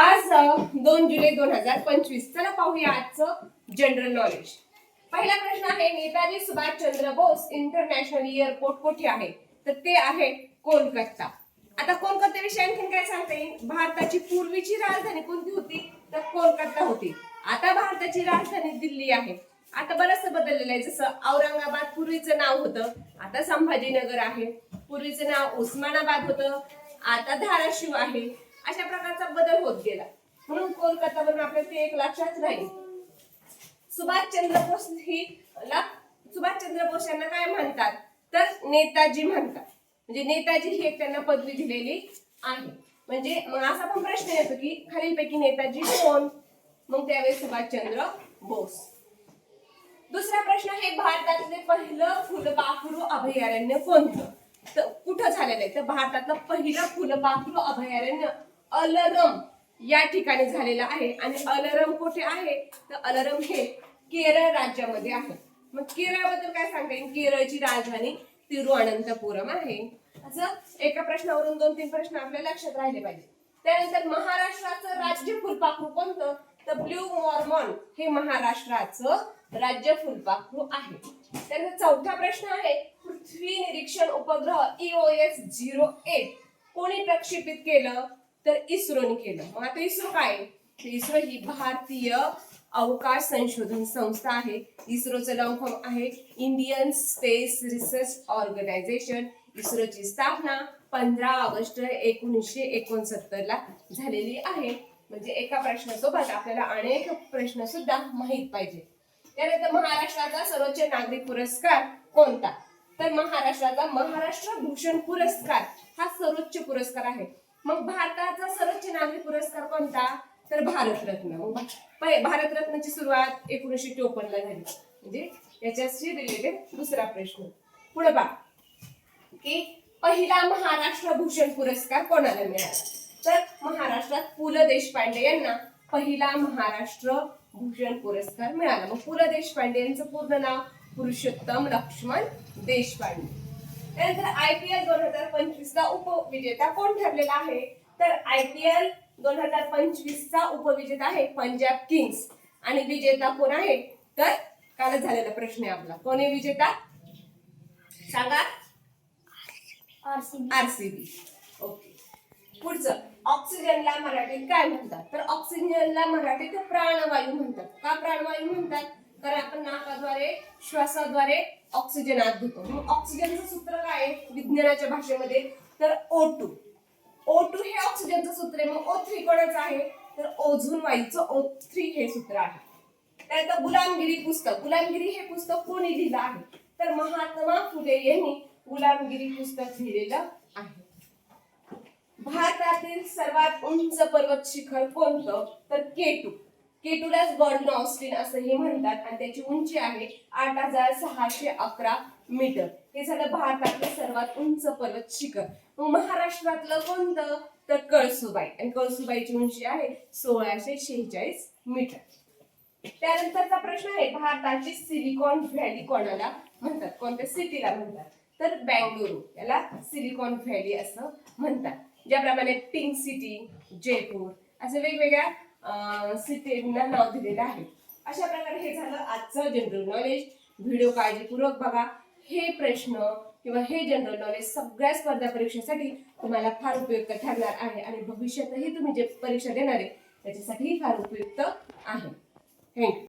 आज दोन जुलै दोन हजार पंचवीस. चला पाहूया आजचं जनरल नॉलेज पहिला प्रश्न आहे नेताजी सुभाषचंद्र बोस इंटरनॅशनल एअरपोर्ट कुठे आहे? तर ते आहे कोलकाता. आता कोलकाता विषयी आणखीन काय सांगता येईल? भारताची पूर्वीची राजधानी कोणती होती? तर कोलकाता होती. आता भारताची राजधानी दिल्ली आहे. आता बरंच बदललेलं आहे. जसं औरंगाबाद पूर्वीचं नाव होतं आता संभाजीनगर आहे. पूर्वीचं नाव उस्मानाबाद होतं आता धाराशिव आहे. अशा प्रकारचा बदल होत गेला. म्हणून कोलकाता आपल्याला ते एक लक्षात राहील. सुभाषचंद्र बोस ही ला सुभाषचंद्र बोस यांना काय म्हणतात? तर नेताजी म्हणतात. म्हणजे नेताजी ही एक त्यांना पदवी दिलेली आहे. म्हणजे मग असा पण प्रश्न येतो की खालीलपैकी नेताजी कोण? मग त्यावेळेस सुभाषचंद्र बोस. दुसरा प्रश्न हे भारतातले पहिलं फुलपाखरू अभयारण्य कोणतं? तर कुठं झालेलं आहे? तर भारतातलं पहिलं फुलपाखरू अभयारण्य अलरम. या ठिकाणी झालेलं आहे. आणि अलरम कुठे आहे? तर अलरम हे केरळ राज्यामध्ये आहे. मग केरळबद्दल काय सांगता येईल केरळची राजधानी तिरुअनंतपुरम आहे. असं एका प्रश्नावरून दोन तीन प्रश्न आपल्या लक्षात राहिले पाहिजे. त्यानंतर महाराष्ट्राचं राज्य फुलपाखरू कोणतं? तर ब्ल्यू मॉर्मॉन हे महाराष्ट्राचं राज्य फुलपाखरू आहे. त्यानंतर चौथा प्रश्न आहे पृथ्वी निरीक्षण उपग्रह E ईओएस झिरो एट कोणी प्रक्षेपित केलं? तर इस्रोने केलं. मग आता इस्रो काय? आहे? इस्रो ही भारतीय अवकाश संशोधन संस्था आहे. इस्रोचं लॉंग आहे? इंडियन स्पेस रिसर्च ऑर्गनायझेशन इस्रोची स्थापना पंधरा ऑगस्ट एकोणीसशे एकोणसत्तर ला झालेली आहे. म्हणजे एका प्रश्नासोबत आपल्याला अनेक प्रश्न सुद्धा माहीत पाहिजे. त्यानंतर महाराष्ट्राचा सर्वोच्च नागरिक पुरस्कार कोणता? तर महाराष्ट्राचा महाराष्ट्र भूषण पुरस्कार हा सर्वोच्च पुरस्कार आहे. मग भारताचा सर्वोच्च नागरी पुरस्कार कोणता? तर भारतरत्न. भारतरत्नची भारतरत्नाची सुरुवात एकोणीसशे चोपन्न ला झाली. म्हणजे याच्याशी रिलेटेड दुसरा प्रश्न. पुढे पहा की पहिला महाराष्ट्र भूषण पुरस्कार कोणाला मिळाला? तर महाराष्ट्रात पु ल देशपांडे यांना पहिला महाराष्ट्र भूषण पुरस्कार मिळाला. मग पु ल देशपांडे यांचं पूर्ण नाव पुरुषोत्तम लक्ष्मण देशपांडे. त्यानंतर आय पी एल दोन हजार पंचवीस चा उपविजेता कोण ठरलेला आहे? तर आय पी एल दोन हजार पंचवीस चा उपविजेता आहे पंजाब किंग्स. आणि विजेता कोण आहे? तर कालच झालेला प्रश्न आहे आपला. कोण आहे विजेता? सांगा. RCB okay. पुढचं ऑक्सिजनला मराठीत काय म्हणतात? तर ऑक्सिजनला मराठीत प्राणवायू म्हणतात. का प्राणवायू म्हणतात? कारण आपण नाकाद्वारे श्वासाद्वारे ऑक्सिजन आत घेतो. मग ऑक्सिजनचं सूत्र काय आहे? विज्ञानाच्या भाषेमध्ये तर ओ टू ओ टू हे ऑक्सिजनचं सूत्र आहे. मग ओ थ्री कोणाचं आहे? तर ओझोन वायूचं ओ थ्री हे सूत्र आहे. त्यानंतर गुलामगिरी पुस्तक. गुलामगिरी हे पुस्तक कोणी लिहिलं आहे? तर महात्मा फुले यांनी गुलामगिरी पुस्तक लिहिलेलं आहे. भारतातील सर्वात उंच पर्वत शिखर कोणतं? तर केटू केटूलाच गॉर्डन ऑस्टिन असंही म्हणतात आणि त्याची उंची आहे आठ हजार सहाशे अकरा मीटर. हे झालं भारतातलं सर्वात उंच पर्वत शिखर. मग महाराष्ट्रातलं कोणतं? तर कळसुबाई. आणि कळसुबाईची उंची आहे सोळाशे शेहेचाळीस मीटर. त्यानंतरचा प्रश्न आहे भारताची सिलिकॉन व्हॅली कोणाला म्हणतात? कोणत्या सिटीला म्हणतात? तर बँगळुरू याला सिलिकॉन व्हॅली असं म्हणतात. ज्याप्रमाणे पिंक सिटी जयपूर असे वेगवेगळ्या सिटींना नाव दिलेलं आहे. अशा प्रकारे हे झालं आजचं जनरल नॉलेज व्हिडिओ काळजीपूर्वक बघा. हे प्रश्न किंवा हे जनरल नॉलेज सगळ्या स्पर्धा परीक्षेसाठी तुम्हाला फार उपयुक्त ठरणार आहे आणि भविष्यातही तुम्ही जे परीक्षा देणार आहे त्याच्यासाठी फार उपयुक्त आहे. थँक्यू